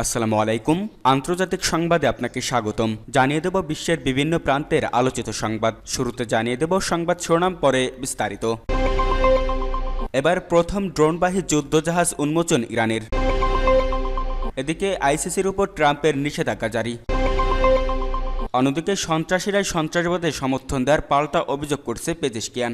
আসসালামু আলাইকুম। আন্তর্জাতিক সংবাদে আপনাকে স্বাগতম। জানিয়ে দেব বিশ্বের বিভিন্ন প্রান্তের আলোচিত সংবাদ। শুরুতে জানিয়ে দেব সংবাদ শিরোনাম, পরে বিস্তারিত। এবার প্রথম ড্রোনবাহী যুদ্ধজাহাজ উন্মোচন ইরানের। এদিকে আইসিসির উপর ট্রাম্পের নিষেধাজ্ঞা জারি। অন্যদিকে সন্ত্রাসীরাই সন্ত্রাসবাদের সমর্থন দেওয়ার পাল্টা অভিযোগ করছে পেজেশকিয়ান।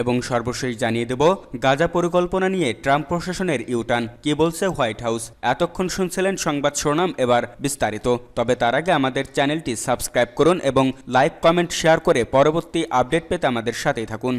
এবং সর্বশেষ জানিয়ে দেব, গাজা পরিকল্পনা নিয়ে ট্রাম্প প্রশাসনের ইউটার্ন, কি বলছে হোয়াইট হাউস। এতক্ষণ শুনছিলেন সংবাদ শিরোনাম, এবার বিস্তারিত। তবে তার আগে আমাদের চ্যানেলটি সাবস্ক্রাইব করুন এবং লাইক, কমেন্ট, শেয়ার করে পরবর্তী আপডেট পেতে আমাদের সাথেই থাকুন।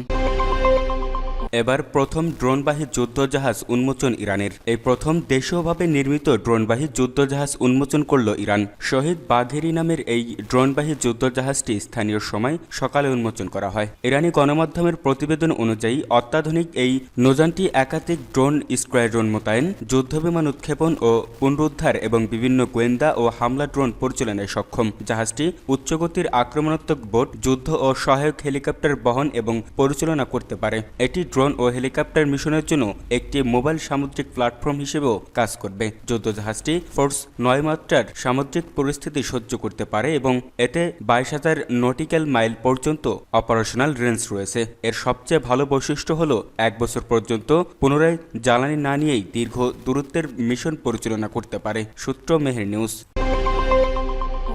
এবার প্রথম ড্রোনবাহী যুদ্ধজাহাজ উন্মোচন ইরানের। এই প্রথম দেশীয়ভাবে নির্মিত ড্রোনবাহী যুদ্ধজাহাজ উন্মোচন করল ইরান। শহীদ বাঘেরি নামের এই ড্রোনবাহী যুদ্ধজাহাজটি স্থানীয় সময় সকালে উন্মোচন করা হয়। ইরানি গণমাধ্যমের প্রতিবেদন অনুযায়ী অত্যাধুনিক এই নৌযানটি একাধিক ড্রোন স্কোয়াড্রন মোতায়েন, যুদ্ধবিমান উৎক্ষেপণ ও পুনরুদ্ধার এবং বিভিন্ন গোয়েন্দা ও হামলা ড্রোন পরিচালনায় সক্ষম। জাহাজটি উচ্চগতির আক্রমণাত্মক বোট, যুদ্ধ ও সহায়ক হেলিকপ্টার বহন এবং পরিচালনা করতে পারে। এটি ড্রোন ও হেলিকপ্টার মিশনের জন্য একটি মোবাইল সামুদ্রিক প্ল্যাটফর্ম হিসেবেও কাজ করবে। যুদ্ধজাহাজটি ফোর্স নয় মাত্রার সামুদ্রিক পরিস্থিতি সহ্য করতে পারে এবং এতে বাইশ হাজার নটিক্যাল মাইল পর্যন্ত অপারেশনাল রেঞ্জ রয়েছে। এর সবচেয়ে ভালো বৈশিষ্ট্য হল, এক বছর পর্যন্ত পুনরায় জ্বালানি না নিয়েই দীর্ঘ দূরত্বের মিশন পরিচালনা করতে পারে। সূত্র মেহের নিউজ।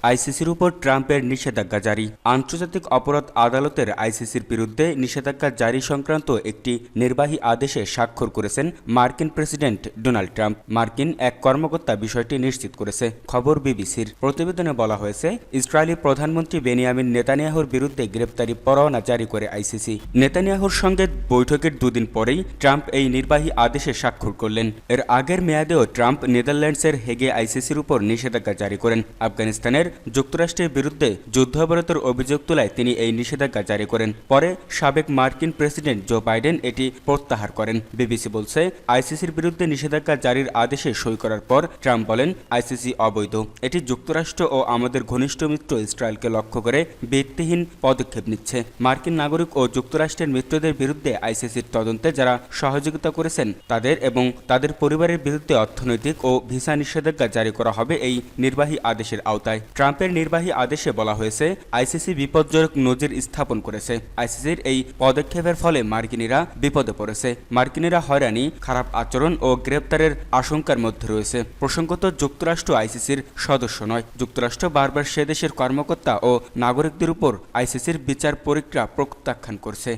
আইসিসির উপর ট্রাম্পের নিষেধাজ্ঞা জারি। আন্তর্জাতিক অপরাধ আদালতের আইসিসির বিরুদ্ধে নিষেধাজ্ঞা জারি সংক্রান্ত একটি নির্বাহী আদেশে স্বাক্ষর করেছেন মার্কিন প্রেসিডেন্ট ডোনাল্ড ট্রাম্প। মার্কিন এক কর্মকর্তা বিষয়টি নিশ্চিত করেছে, খবর বিবিসির। প্রতিবেদনে বলা হয়েছে, ইসরায়েলি প্রধানমন্ত্রী বেনিয়ামিন নেতানিয়াহুর বিরুদ্ধে গ্রেপ্তারি পরোয়ানা জারি করে আইসিসি। নেতানিয়াহুর সঙ্গে বৈঠকের দুদিন পরেই ট্রাম্প এই নির্বাহী আদেশে স্বাক্ষর করলেন। এর আগের মেয়াদেও ট্রাম্প নেদারল্যান্ডসের হেগে আইসিসির উপর নিষেধাজ্ঞা জারি করেন। আফগানিস্তানের যুক্তরাষ্ট্রের বিরুদ্ধে যুদ্ধাপরাধের অভিযোগ তোলায় তিনি এই নিষেধাজ্ঞা জারি করেন। পরে সাবেক মার্কিন প্রেসিডেন্ট জো বাইডেন এটি প্রত্যাহার করেন। বিবিসি বলছে, আইসিসির বিরুদ্ধে নিষেধাজ্ঞা জারির আদেশে সই করার পর ট্রাম্প বলেন, আইসিসি অবৈধ। এটি যুক্তরাষ্ট্র ও আমাদের ঘনিষ্ঠ মিত্র ইসরায়েলকে লক্ষ্য করে ভিত্তিহীন পদক্ষেপ নিচ্ছে। মার্কিন নাগরিক ও যুক্তরাষ্ট্রের মিত্রদের বিরুদ্ধে আইসিসির তদন্তে যারা সহযোগিতা করেছেন তাদের এবং তাদের পরিবারের বিরুদ্ধে অর্থনৈতিক ও ভিসা নিষেধাজ্ঞা জারি করা হবে এই নির্বাহী আদেশের আওতায়। ট্রাম্পের নির্বাহী আদেশে বলা হয়েছে, আইসিসি বিপজ্জনক নজির স্থাপন করেছে। আইসিসির এই পদক্ষেপের ফলে মার্কিনীরা বিপদে পড়েছে। মার্কিনীরা হয়রানি, খারাপ আচরণ ও গ্রেপ্তারের আশঙ্কার মধ্যে রয়েছে। প্রসঙ্গত, যুক্তরাষ্ট্র আইসিসির সদস্য নয়। যুক্তরাষ্ট্র বারবার সে দেশের কর্মকর্তা ও নাগরিকদের উপর আইসিসির বিচার পরীক্ষা প্রত্যাখ্যান করছে।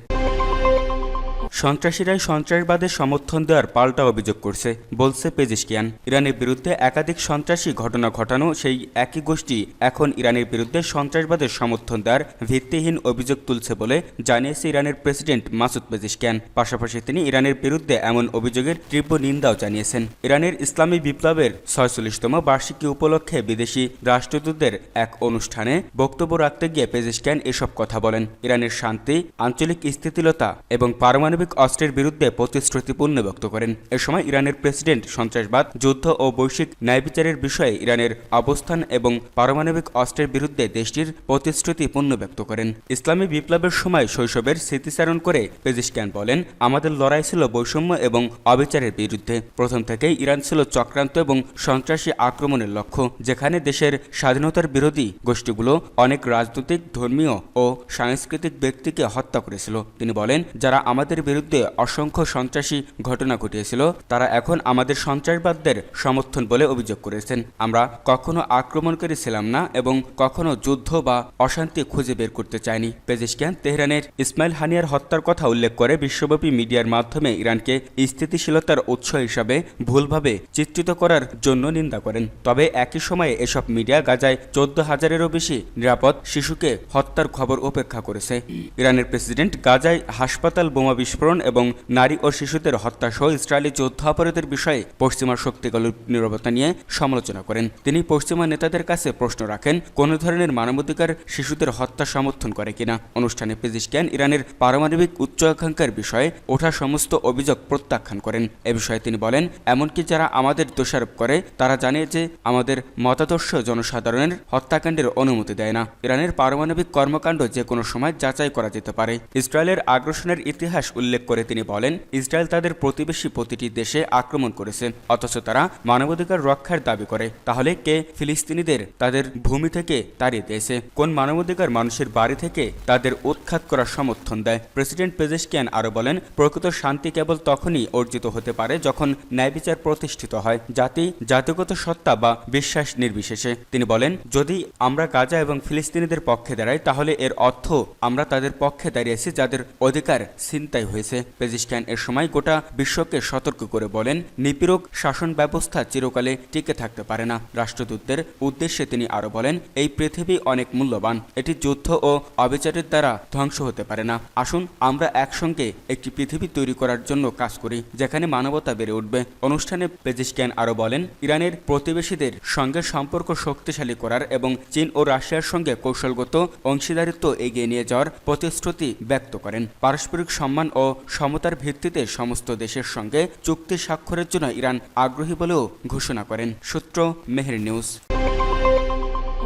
সন্ত্রাসীরাই সন্ত্রাসবাদের সমর্থন দেওয়ার পাল্টা অভিযোগ করছে, বলছে পেজিশকিয়ান। ইরানের বিরুদ্ধে একাধিক সন্ত্রাসী ঘটনা ঘটানো সেই একই গোষ্ঠী এখন ইরানের বিরুদ্ধে সন্ত্রাসবাদের সমর্থন দেওয়ার ভিত্তিহীন অভিযোগ তুলছে বলে জানিয়েছে ইরানের প্রেসিডেন্ট মাসুদ পেজিশকিয়ান। পাশাপাশি তিনি ইরানের বিরুদ্ধে এমন অভিযোগের তীব্র নিন্দাও জানিয়েছেন। ইরানের ইসলামী বিপ্লবের ছয়চল্লিশতম বার্ষিকী উপলক্ষে বিদেশি রাষ্ট্রদূতদের এক অনুষ্ঠানে বক্তব্য রাখতে গিয়ে পেজিশকিয়ান এসব কথা বলেন। ইরানের শান্তি, আঞ্চলিক স্থিতিলতা এবং পারমাণবিক পারমাণবিক অস্ত্রের বিরুদ্ধে প্রতিশ্রুতিপূর্ণ ব্যক্ত করেন। এ সময় ইরানের প্রেসিডেন্ট সন্ত্রাসবাদ, যুদ্ধ ও বৈশ্বিক ন্যায়বিচারের বিষয়ে ইরানের অবস্থান এবং পারমাণবিক অস্ত্রের বিরুদ্ধে দেশটির প্রতিশ্রুতি পূর্ণ ব্যক্ত করেন। ইসলামী বিপ্লবের সময় শৈশবের স্মৃতিচারণ করে পেজিশক্যান বলেন, আমাদের লড়াই ছিল বৈষম্য এবং অবিচারের বিরুদ্ধে। প্রথম থেকেই ইরান ছিল চক্রান্ত এবং সন্ত্রাসী আক্রমণের লক্ষ্য, যেখানে দেশের স্বাধীনতার বিরোধী গোষ্ঠীগুলো অনেক রাজনৈতিক, ধর্মীয় ও সাংস্কৃতিক ব্যক্তিকে হত্যা করেছিল। তিনি বলেন, যারা আমাদের বিরুদ্ধে অসংখ্য সন্ত্রাসী ঘটনা ঘটিয়েছিল, তারা এখন আমাদের সন্ত্রাসবাদদের সমর্থন বলে অভিযোগ করেছেন। আমরা কখনো আক্রমণকারী ছিলাম না এবং কখনো যুদ্ধ বা অশান্তি খুঁজে বের করতে চাইনি। পেজিশকিয়ান তেহরানের ইসমাইল হানিয়ার হত্যার কথা উল্লেখ করে বিশ্বব্যাপী মিডিয়ার মাধ্যমে ইরানকে স্থিতিশীলতার উৎস হিসাবে ভুলভাবে চিত্রিত করার জন্য নিন্দা করেন। তবে একই সময়ে এসব মিডিয়া গাজায় চোদ্দ হাজারেরও বেশি নিরাপদ শিশুকে হত্যার খবর উপেক্ষা করেছে। ইরানের প্রেসিডেন্ট গাজায় হাসপাতাল বোমা বিস্ফোরণ এবং নারী ও শিশুদের হত্যা সহ ইসরায়েলি যুদ্ধাপরাধের বিষয়ে পশ্চিমা শক্তিগুলোর নিরবতা নিয়ে সমালোচনা করেন। তিনি পশ্চিমা নেতাদের কাছে প্রশ্ন রাখেন, কোন ধরনের মানবাধিকার শিশুদের হত্যা সমর্থন করে কিনা? অনুষ্ঠানে পেজিশক্যান ইরানের পারমাণবিক উচ্চ আকাঙ্ক্ষার বিষয়ে ওঠা সমস্ত অভিযোগ প্রত্যাখ্যান করেন। এ বিষয়ে তিনি বলেন, এমনকি যারা আমাদের দোষারোপ করে, তারা জানে যে আমাদের মতাদর্শ জনসাধারণের হত্যাকাণ্ডের অনুমতি দেয় না। ইরানের পারমাণবিক কর্মকাণ্ড যে কোনো সময় যাচাই করা যেতে পারে। ইসরায়েলের আগ্রাসনের ইতিহাস উল্লেখ উল্লেখ করে তিনি বলেন, ইসরায়েল তাদের প্রতিবেশী প্রতিটি দেশে আক্রমণ করেছে, অথচ তারা মানবাধিকার রক্ষার দাবি করে। তাহলে কে ফিলিস্তিনিদের তাদের ভূমি থেকে তাড়িয়ে দিয়েছে? কোন মানবাধিকার মানুষের বাড়ি থেকে তাদের উৎখাত করার সমর্থন দেয়? প্রেসিডেন্ট পেজেশকিয়ান আরও বলেন, প্রকৃত শান্তি কেবল তখনই অর্জিত হতে পারে যখন ন্যায় বিচার প্রতিষ্ঠিত হয়, জাতি, জাতিগত সত্তা বা বিশ্বাস নির্বিশেষে। তিনি বলেন, যদি আমরা গাজা এবং ফিলিস্তিনিদের পক্ষে দাঁড়াই, তাহলে এর অর্থ আমরা তাদের পক্ষে দাঁড়িয়েছি যাদের অধিকার ছিনতাই হয়েছে। পেজিস্ক্যান এর সময় গোটা বিশ্বকে সতর্ক করে বলেন, নিপীড়ক শাসন ব্যবস্থা চিরকালে টিকে থাকতে পারে না। রাষ্ট্রদূতদের উদ্দেশ্যে তিনি আরও বলেন, এই পৃথিবী অনেক মূল্যবান। এটি যুদ্ধ ও অবিচারের দ্বারা ধ্বংস হতে পারে না। আসুন, আমরা একসঙ্গে একটি পৃথিবী তৈরি করার জন্য কাজ করি, যেখানে মানবতা বেড়ে উঠবে। অনুষ্ঠানে পেজিস্ক্যান আরও বলেন, ইরানের প্রতিবেশীদের সঙ্গে সম্পর্ক শক্তিশালী করার এবং চীন ও রাশিয়ার সঙ্গে কৌশলগত অংশীদারিত্ব এগিয়ে নিয়ে যাওয়ার প্রতিশ্রুতি ব্যক্ত করেন। পারস্পরিক সম্মান ও সমতার ভিত্তিতে সমস্ত দেশের সঙ্গে চুক্তি স্বাক্ষরের জন্য ইরান আগ্রহী বলেও ঘোষণা করেন। সূত্র মেহের নিউজ।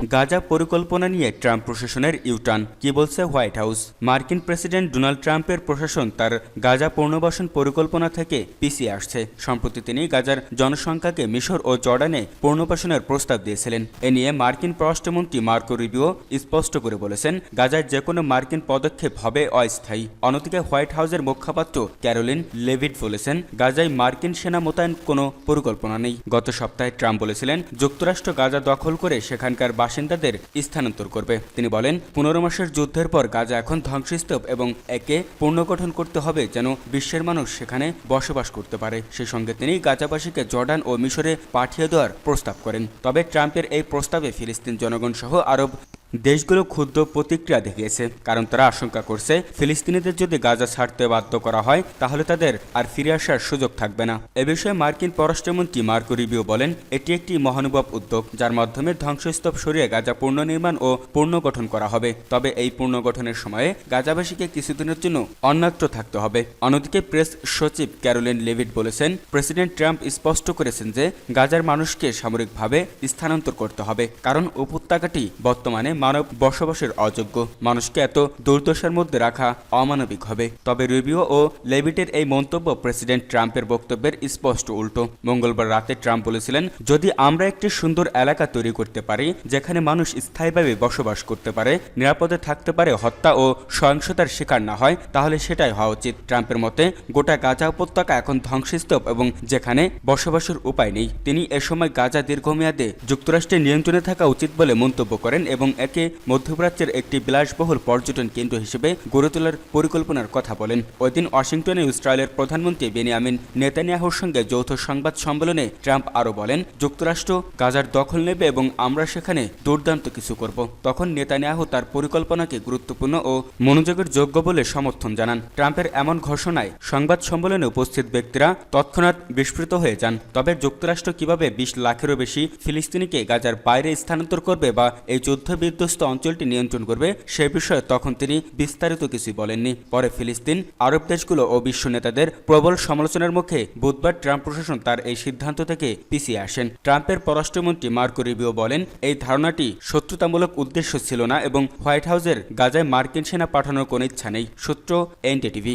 গাজা পরিকল্পনা নিয়ে ট্রাম্প প্রশাসনের ইউটার্ন, কি বলছে হোয়াইট হাউস? মার্কিন প্রেসিডেন্ট ডোনাল্ড ট্রাম্পের প্রশাসন তার গাজা পুনর্বাসন পরিকল্পনা থেকে পিছিয়ে আসছে। সম্প্রতি তিনি গাজার জনসংখ্যাকে মিশর ও জর্ডানে পুনর্বাসনের প্রস্তাব দিয়েছিলেন। এ নিয়ে মার্কিন পররাষ্ট্রমন্ত্রী মার্কো রিবিও স্পষ্ট করে বলেছেন গাজার যে কোনো মার্কিন পদক্ষেপ হবে অস্থায়ী। অন্যদিকে হোয়াইট হাউসের মুখপাত্র ক্যারোলিন লেভিট বলেছেন, গাজায় মার্কিন সেনা মোতায়েন কোনো পরিকল্পনা নেই। গত সপ্তাহে ট্রাম্প বলেছিলেন, যুক্তরাষ্ট্র গাজা দখল করে সেখানকার বাসিন্দাদের স্থানান্তর করবে। তিনি বলেন, পনেরো মাসের যুদ্ধের পর গাজা এখন ধ্বংসস্তূপ এবং একে পুনর্গঠন করতে হবে যেন বিশ্বের মানুষ সেখানে বসবাস করতে পারে। সেই সঙ্গে তিনি গাজাবাসীকে জর্ডান ও মিশরে পাঠিয়ে দেওয়ার প্রস্তাব করেন। তবে ট্রাম্পের এই প্রস্তাবে ফিলিস্তিন জনগণ সহ আরব দেশগুলো ক্ষুদ্র প্রতিক্রিয়া দেখিয়েছে, কারণ তারা আশঙ্কা করছে ফিলিস্তিনিদের যদি গাজা ছাড়তে বাধ্য করা হয়, তাহলে তাদের আর ফিরে আসার সুযোগ থাকবে না। এ বিষয়ে মার্কিন পররাষ্ট্রমন্ত্রী মার্কো রিবিও বলেন, এটি একটি মহানুভব উদ্যোগ, যার মাধ্যমে ধ্বংসস্তূপ সরিয়ে গাজা পুনর্নির্মাণ ও পুনর্গঠন করা হবে। তবে এই পুনর্গঠনের সময়ে গাজাবাসীকে কিছুদিনের জন্য অন্যত্র থাকতে হবে। অন্যদিকে প্রেস সচিব ক্যারোলিন লেভিট বলেছেন, প্রেসিডেন্ট ট্রাম্প স্পষ্ট করেছেন যে, গাজার মানুষকে সামরিকভাবে স্থানান্তর করতে হবে, কারণ উপত্যকাটি বর্তমানে মানব বসবাসের অযোগ্য। মানুষকে এত দুর্দশার মধ্যে রাখা অমানবিক হবে। তবে রুবিও ও লেভিটের এই মন্তব্য প্রেসিডেন্ট ট্রাম্পের বক্তব্যের স্পষ্ট উল্টো। মঙ্গলবার রাতে ট্রাম্প বলেছিলেন, যদি আমরা একটি সুন্দর এলাকা তৈরি করতে পারি, যেখানে মানুষ স্থায়ীভাবে বসবাস করতে পারে, নিরাপদে থাকতে পারে, হত্যা ও সহিংসতার শিকার না হয়, তাহলে সেটাই হওয়া উচিত। ট্রাম্পের মতে, গোটা গাজা উপত্যকা এখন ধ্বংসস্তূপ এবং যেখানে বসবাসের উপায় নেই। তিনি এ সময় গাজা দীর্ঘমেয়াদে যুক্তরাষ্ট্রের নিয়ন্ত্রণে থাকা উচিত বলে মন্তব্য করেন এবং একে মধ্যপ্রাচ্যের একটি বিলাসবহুল পর্যটন কেন্দ্র হিসেবে গড়ে তোলার পরিকল্পনার কথা বলেন। ওই দিন ওয়াশিংটনে ইসরায়েলের প্রধানমন্ত্রী বেনিয়ামিন নেতানিয়াহুর সঙ্গে যৌথ সংবাদ সম্মেলনে ট্রাম্প আরও বলেন, যুক্তরাষ্ট্র গাজার দখল নেবে এবং আমরা সেখানে দুর্দান্ত কিছু করব। তখন নেতানিয়াহু তার পরিকল্পনাকে গুরুত্বপূর্ণ ও মনোযোগের যোগ্য বলে সমর্থন জানান। ট্রাম্পের এমন ঘোষণায় সংবাদ সম্মেলনে উপস্থিত ব্যক্তিরা তৎক্ষণাৎ বিস্মৃত হয়ে যান। তবে যুক্তরাষ্ট্র কীভাবে বিশ লাখেরও বেশি ফিলিস্তিনিকে গাজার বাইরে স্থানান্তর করবে বা এই যুদ্ধ বিধ্বস্ত অঞ্চলটি নিয়ন্ত্রণ করবে, সে বিষয়ে তখন তিনি বিস্তারিত কিছুই বলেননি। পরে ফিলিস্তিন, আরব দেশগুলো ও বিশ্ব নেতাদের প্রবল সমালোচনার মুখে বুধবার ট্রাম্প প্রশাসন তার এই সিদ্ধান্ত থেকে পিছিয়ে আসেন। ট্রাম্পের পররাষ্ট্রমন্ত্রী মার্কো রিবিও বলেন, এই ধারণাটি শত্রুতামূলক উদ্দেশ্য ছিল না এবং হোয়াইট হাউসের গাজায় মার্কিন সেনা পাঠানোর কোনো ইচ্ছা নেই। সূত্র এনটিটিভি